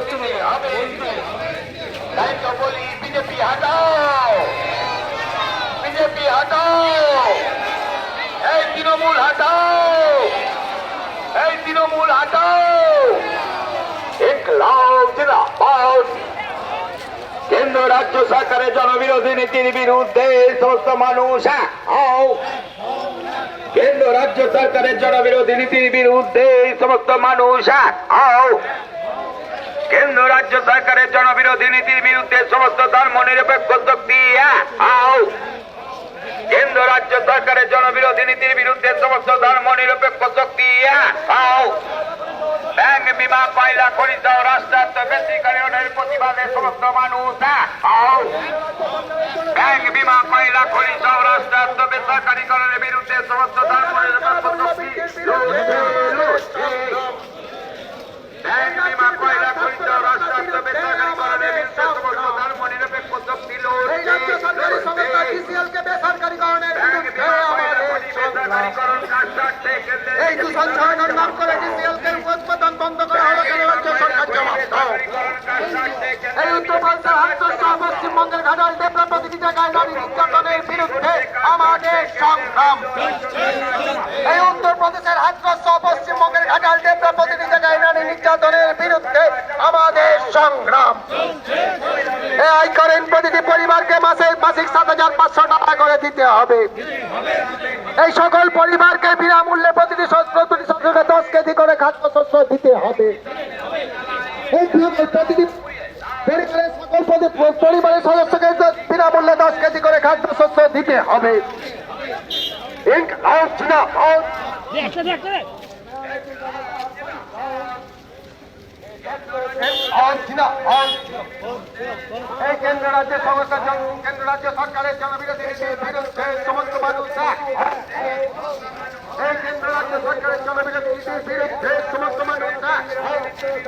করছে বিজেপি হাটাও এই তৃণমূল হাটাও এই তৃণমূল হাটাও এক কেন্দ্র রাজ্য সরকারের জনবিরোধী নীতির বিরুদ্ধে সমস্ত মানুষ হও কেন্দ্র রাজ্য সরকারের জনবিরোধী নীতির বিরুদ্ধে সমস্ত মানুষ হও কেন্দ্র রাজ্য সরকারের জনবিরোধী নীতির বিরুদ্ধে সমস্ত ধর্ম নিরপেক্ষ শক্তি কেন্দ্র রাজ্য সরকারের জনবিরোধী নীতির বিরুদ্ধে সমস্ত ধর্ম নিরপেক্ষ শক্তি ব্যাংক বিমা কয়লা খনিজ রাষ্ট্রায়ত্ত বেসরকারীকরণের প্রতিবাদে সমস্ত মানুষ ব্যাংক বিমা কয়লা খনিজ রাষ্ট্রায়ত্ত বেসরকারীকরণের বিরুদ্ধে সমস্ত ধর্ম নিরপেক্ষ শক্তি। ব্যাংক বিমা এই দূষণ ছড়ানোর নাম করে টিসিএলকে উৎপাদন বন্ধ করা হলো কেন? রাজ্য সরকার জবাব দাও। এই উত্তরপ্রদেশের হাতচস্ত পশ্চিমবঙ্গের ঘাটাল ডেবরা প্রতিটি জায়গায় নারী নির্যাতনের বিরুদ্ধে আমাদের সংগ্রাম। এই উত্তরপ্রদেশের হাতচস্ত পশ্চিমবঙ্গের ঘাটাল ডেবরা প্রতিটি জায়গায় নারী নির্যাতনের বিরুদ্ধে আমাদের সংগ্রাম। আয় করেন প্রতিটি পরিবারকে মাসে মাসিক সাত হাজার পাঁচশো টাকা করে দিতে হবে। এই সকল পরিবারকে বিনামূল্যে প্রতিটি প্রতিটি সদস্যকে দশ কেজি করে খাদ্যশস্য দিতে হবে। পরিবারের সদস্যকে বিনামূল্যে দশ কেজি করে খাদ্যশস্য দিতে হবে। কেন্দ্র রাজ্য সরকারের জনবিরোধী বিরুদ্ধে সমস্ত মানুষ এক। এই কেন্দ্র রাজ্য সরকারের জনবিরোধী নীতির বিরুদ্ধে সমস্ত মানুষ এক। এই কে- এই বিমান কয়লা খনি সহ রাষ্ট্রের কেন্দ্রের বেসরকারীকরণের বিরুদ্ধে সমস্ত মানুষ এক। এই লাগামহীন মূল্য বৃদ্ধির বিরুদ্ধে সমস্ত মানুষ এক। এই অত্যাধিক মূল্য বৃদ্ধির বিরুদ্ধে কেন্দ্র রাজ্য সরকার জবাব দাও।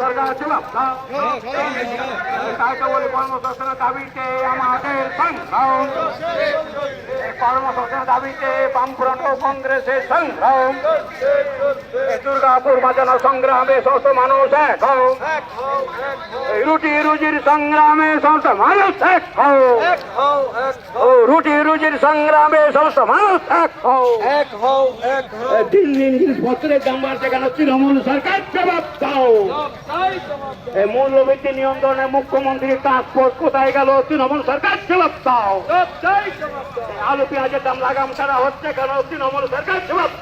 সরকার। তাই তো বলি কর্মসংস্থানের দাবিতে আমাদের সংগ্রাম এই কর্মসংস্থানের দাবিতে বামফ্রন্ট ও কংগ্রেসের সংগ্রাম। দুর্গাপুর বাজানো সংগ্রামে সমস্ত মানুষ এক হও। রুটি রুজির সংগ্রামে মানুষ এক হও। ও রুটি রুজির সংগ্রামে মানুষ এক হও। দিন দিন জিনিসপত্রের দাম বাড়ছে কেন? তৃণমূল সরকার জবাব দাও। এই মূল্যবৃদ্ধি নিয়ন্ত্রণে মুখ্যমন্ত্রীর ট্রান্সপোর্ট কোথায় গেল? তৃণমূল সরকার জবাব দাও। পেঁয়াজের দাম লাগাম ছাড়া হচ্ছে কেন? তৃণমূল সরকার জবাব